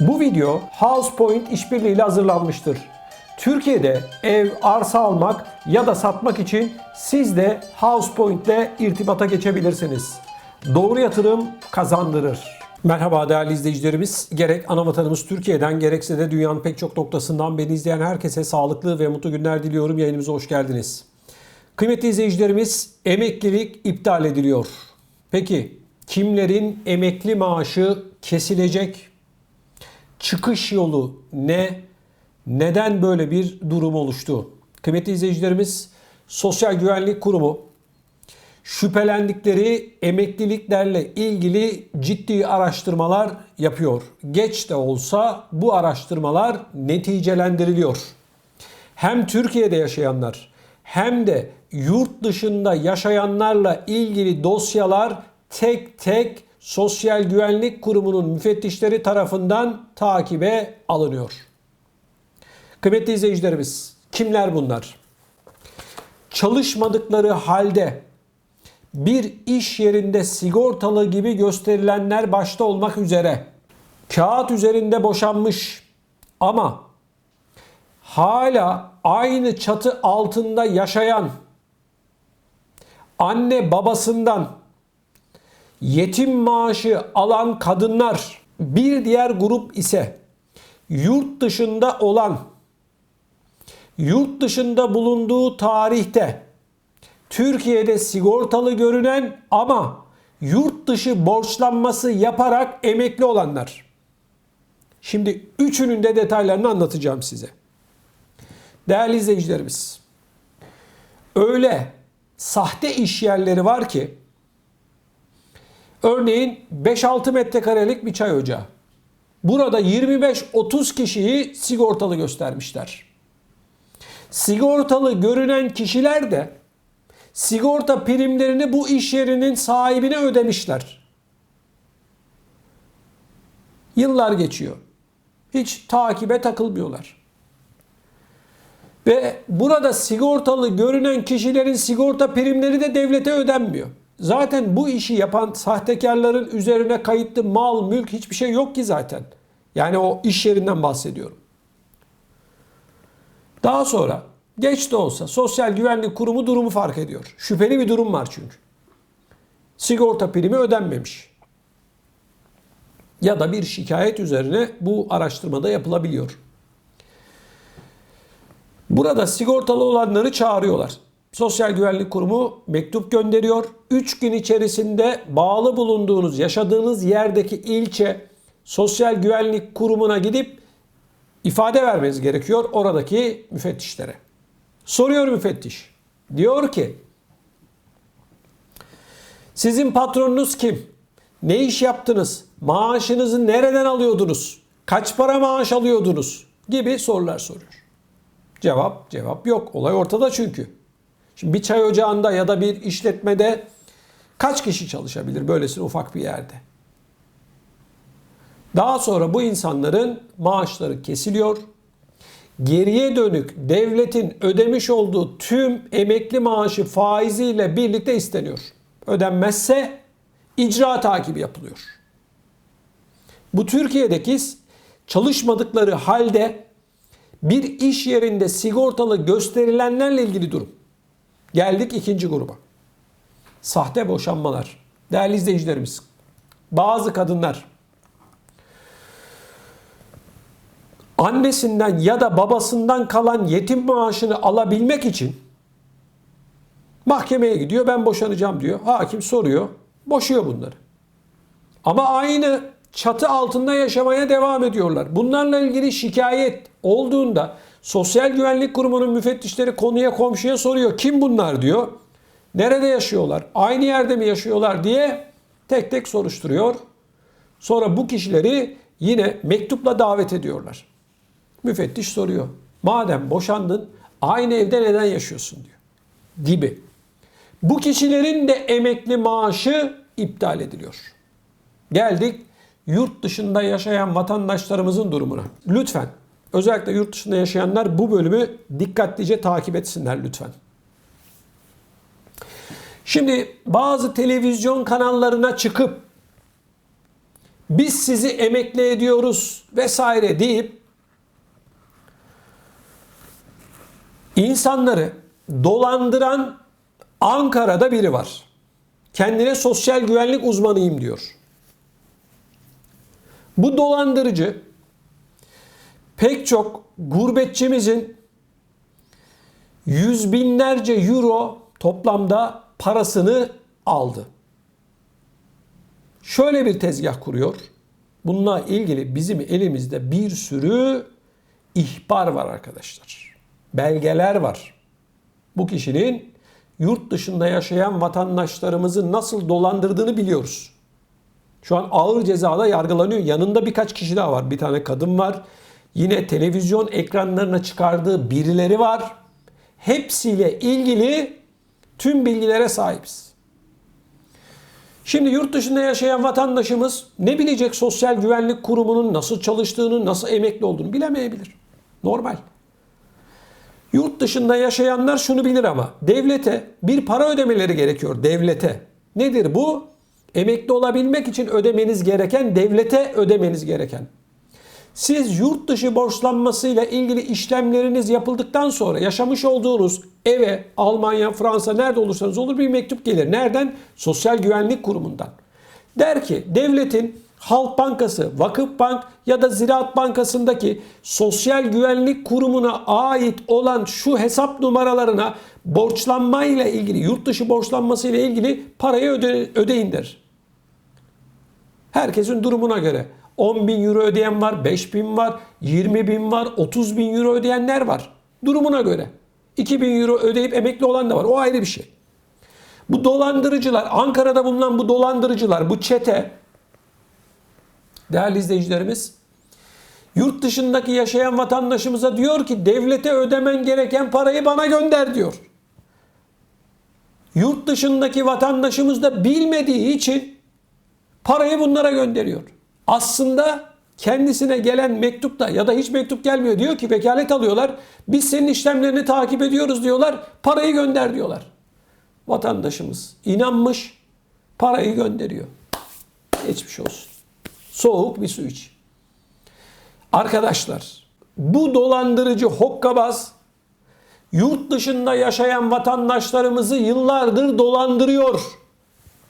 Bu video HousePoint işbirliğiyle hazırlanmıştır. Türkiye'de ev, arsa almak ya da satmak için siz de HousePoint ile irtibata geçebilirsiniz. Doğru yatırım kazandırır. Merhaba değerli izleyicilerimiz. Gerek ana vatanımız Türkiye'den gerekse de dünyanın pek çok noktasından beni izleyen herkese sağlıklı ve mutlu günler diliyorum. Yayınımıza hoş geldiniz. Kıymetli izleyicilerimiz emeklilik iptal ediliyor. Peki kimlerin emekli maaşı kesilecek? Çıkış yolu ne? Neden böyle bir durum oluştu? Kıymetli izleyicilerimiz Sosyal Güvenlik Kurumu şüphelendikleri emekliliklerle ilgili ciddi araştırmalar yapıyor. Geç de olsa bu araştırmalar neticelendiriliyor. Hem Türkiye'de yaşayanlar hem de yurt dışında yaşayanlarla ilgili dosyalar tek tek Sosyal Güvenlik Kurumu'nun müfettişleri tarafından takibe alınıyor. Kıymetli izleyicilerimiz, kimler bunlar? Çalışmadıkları halde bir iş yerinde sigortalı gibi gösterilenler başta olmak üzere kağıt üzerinde boşanmış ama hala aynı çatı altında yaşayan anne babasından yetim maaşı alan kadınlar bir diğer grup ise yurt dışında olan yurt dışında bulunduğu tarihte Türkiye'de sigortalı görünen ama yurt dışı borçlanması yaparak emekli olanlar. Şimdi üçünün de detaylarını anlatacağım size. Değerli izleyicilerimiz, öyle sahte iş yerleri var ki örneğin 5-6 metrekarelik bir çay ocağı. Burada 25-30 kişiyi sigortalı göstermişler. Sigortalı görünen kişiler de sigorta primlerini bu iş yerinin sahibine ödemişler. Yıllar geçiyor. Hiç takibe takılmıyorlar. Ve burada sigortalı görünen kişilerin sigorta primleri de devlete ödenmiyor. Zaten bu işi yapan sahtekarların üzerine kayıtlı mal, mülk hiçbir şey yok ki zaten. Yani o iş yerinden bahsediyorum. Daha sonra geç de olsa Sosyal Güvenlik Kurumu durumu fark ediyor. Şüpheli bir durum var çünkü. Sigorta primi ödenmemiş. Ya da bir şikayet üzerine bu araştırmada yapılabiliyor. Burada sigortalı olanları çağırıyorlar. Sosyal Güvenlik Kurumu mektup gönderiyor. 3 gün içerisinde bağlı bulunduğunuz, yaşadığınız yerdeki ilçe Sosyal Güvenlik Kurumu'na gidip ifade vermeniz gerekiyor oradaki müfettişlere. Soruyor müfettiş. Diyor ki sizin patronunuz kim? Ne iş yaptınız? Maaşınızı nereden alıyordunuz? Kaç para maaş alıyordunuz? Gibi sorular soruyor. Cevap, cevap yok. Olay ortada çünkü. Şimdi bir çay ocağında ya da bir işletmede kaç kişi çalışabilir böylesine ufak bir yerde? Daha sonra bu insanların maaşları kesiliyor. Geriye dönük devletin ödemiş olduğu tüm emekli maaşı faiziyle birlikte isteniyor. Ödenmezse icra takibi yapılıyor. Bu Türkiye'deki çalışmadıkları halde bir iş yerinde sigortalı gösterilenlerle ilgili durum. Geldik ikinci gruba. Sahte boşanmalar. Değerli izleyicilerimiz, bazı kadınlar annesinden ya da babasından kalan yetim maaşını alabilmek için mahkemeye gidiyor. Ben boşanacağım diyor. Hakim soruyor. Boşuyor bunları. Ama aynı çatı altında yaşamaya devam ediyorlar. Bunlarla ilgili şikayet olduğunda Sosyal Güvenlik Kurumu'nun müfettişleri konuya komşuya soruyor. Kim bunlar diyor. Nerede yaşıyorlar? Aynı yerde mi yaşıyorlar diye tek tek soruşturuyor. Sonra bu kişileri yine mektupla davet ediyorlar. Müfettiş soruyor. Madem boşandın aynı evde neden yaşıyorsun diyor. Gibi. Bu kişilerin de emekli maaşı iptal ediliyor. Geldik yurt dışında yaşayan vatandaşlarımızın durumuna. Lütfen özellikle yurt dışında yaşayanlar bu bölümü dikkatlice takip etsinler lütfen. Şimdi bazı televizyon kanallarına çıkıp biz sizi emekli ediyoruz vesaire deyip insanları dolandıran Ankara'da biri var. Kendine sosyal güvenlik uzmanıyım diyor. Bu dolandırıcı pek çok gurbetçimizin yüz binlerce euro toplamda parasını aldı. Şöyle bir tezgah kuruyor. Bununla ilgili bizim elimizde bir sürü ihbar var arkadaşlar. Belgeler var. Bu kişinin yurt dışında yaşayan vatandaşlarımızı nasıl dolandırdığını biliyoruz. Şu an ağır cezada yargılanıyor. Yanında birkaç kişi daha var. Bir tane kadın var. Yine televizyon ekranlarına çıkardığı birileri var. Hepsiyle ilgili tüm bilgilere sahibiz. Şimdi yurt dışında yaşayan vatandaşımız ne bilecek sosyal güvenlik kurumunun nasıl çalıştığını, nasıl emekli olduğunu bilemeyebilir. Normal. Yurt dışında yaşayanlar şunu bilir ama devlete bir para ödemeleri gerekiyor devlete. Nedir bu? Emekli olabilmek için ödemeniz gereken, devlete ödemeniz gereken. Siz yurt dışı borçlanmasıyla ilgili işlemleriniz yapıldıktan sonra yaşamış olduğunuz eve Almanya, Fransa nerede olursanız olur bir mektup gelir. Nereden? Sosyal Güvenlik Kurumu'ndan. Der ki devletin Halk Bankası, Vakıf Bank ya da Ziraat Bankası'ndaki Sosyal Güvenlik Kurumu'na ait olan şu hesap numaralarına borçlanmayla ilgili, yurt dışı borçlanmasıyla ilgili parayı öde, ödeyin der. Herkesin durumuna göre. 10 bin euro ödeyen var, 5 bin var, 20 bin var, 30 bin euro ödeyenler var. Durumuna göre. 2 bin euro ödeyip emekli olan da var. O ayrı bir şey. Bu dolandırıcılar, Ankara'da bulunan bu dolandırıcılar, bu çete, değerli izleyicilerimiz, yurt dışındaki yaşayan vatandaşımıza diyor ki devlete ödemen gereken parayı bana gönder diyor. Yurt dışındaki vatandaşımız da bilmediği için parayı bunlara gönderiyor. Aslında kendisine gelen mektupta ya da hiç mektup gelmiyor. Diyor ki vekalet alıyorlar. Biz senin işlemlerini takip ediyoruz diyorlar. Parayı gönder diyorlar. Vatandaşımız inanmış parayı gönderiyor. Geçmiş olsun. Soğuk bir su iç. Arkadaşlar bu dolandırıcı hokkabaz yurt dışında yaşayan vatandaşlarımızı yıllardır dolandırıyor.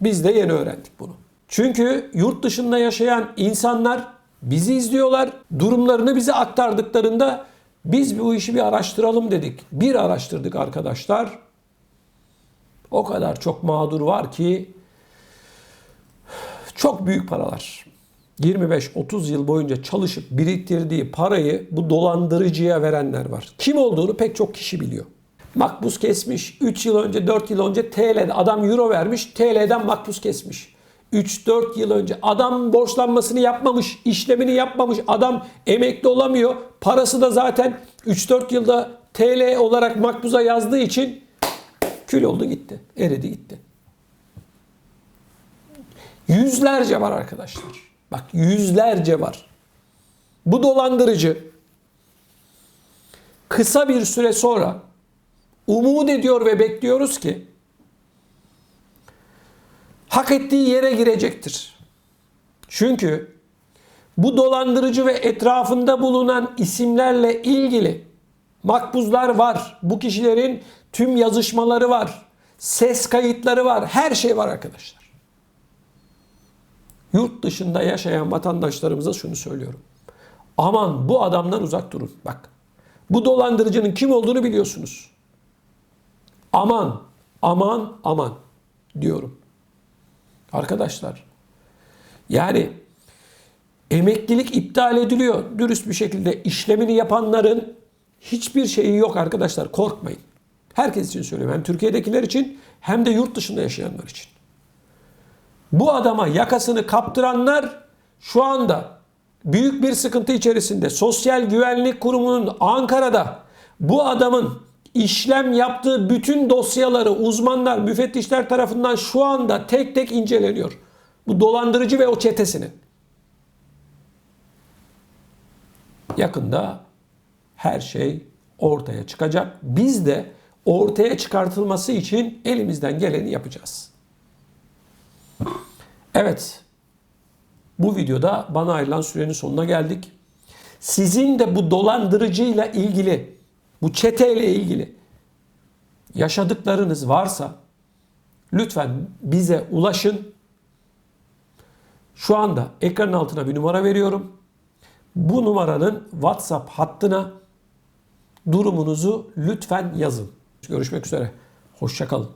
Biz de yeni öğrendik bunu. Çünkü yurt dışında yaşayan insanlar bizi izliyorlar. Durumlarını bize aktardıklarında biz bu işi bir araştıralım dedik. Bir araştırdık arkadaşlar. O kadar çok mağdur var ki çok büyük paralar. 25-30 yıl boyunca çalışıp biriktirdiği parayı bu dolandırıcıya verenler var. Kim olduğunu pek çok kişi biliyor. Makbuz kesmiş. 3 yıl önce 4 yıl önce TL'de adam euro vermiş. TL'den makbuz kesmiş. 3-4 yıl önce adam borçlanmasını yapmamış, işlemini yapmamış, adam emekli olamıyor. Parası da zaten 3-4 yılda TL olarak makbuza yazdığı için kül oldu gitti. Eridi gitti. Yüzlerce var arkadaşlar. Bak yüzlerce var. Bu dolandırıcı kısa bir süre sonra umut ediyor ve bekliyoruz ki hak ettiği yere girecektir. Çünkü bu dolandırıcı ve etrafında bulunan isimlerle ilgili makbuzlar var. Bu kişilerin tüm yazışmaları var. Ses kayıtları var. Her şey var arkadaşlar. Yurt dışında yaşayan vatandaşlarımıza şunu söylüyorum. Aman bu adamdan uzak durun. Bak. Bu dolandırıcının kim olduğunu biliyorsunuz. Aman, aman, aman diyorum. Arkadaşlar yani emeklilik iptal ediliyor. Dürüst bir şekilde işlemini yapanların hiçbir şeyi yok arkadaşlar. Korkmayın. Herkes için söylüyorum. Hem Türkiye'dekiler için hem de yurt dışında yaşayanlar için. Bu adama yakasını kaptıranlar şu anda büyük bir sıkıntı içerisinde. Sosyal Güvenlik Kurumu'nun Ankara'da bu adamın işlem yaptığı bütün dosyaları uzmanlar, müfettişler tarafından şu anda tek tek inceleniyor. Bu dolandırıcı ve o çetesinin. Yakında her şey ortaya çıkacak. Biz de ortaya çıkartılması için elimizden geleni yapacağız. Evet. Bu videoda bana ayrılan sürenin sonuna geldik. Sizin de bu dolandırıcıyla ilgili, bu çeteyle ilgili yaşadıklarınız varsa lütfen bize ulaşın. Şu anda ekranın altına bir numara veriyorum. Bu numaranın WhatsApp hattına durumunuzu lütfen yazın. Görüşmek üzere. Hoşçakalın.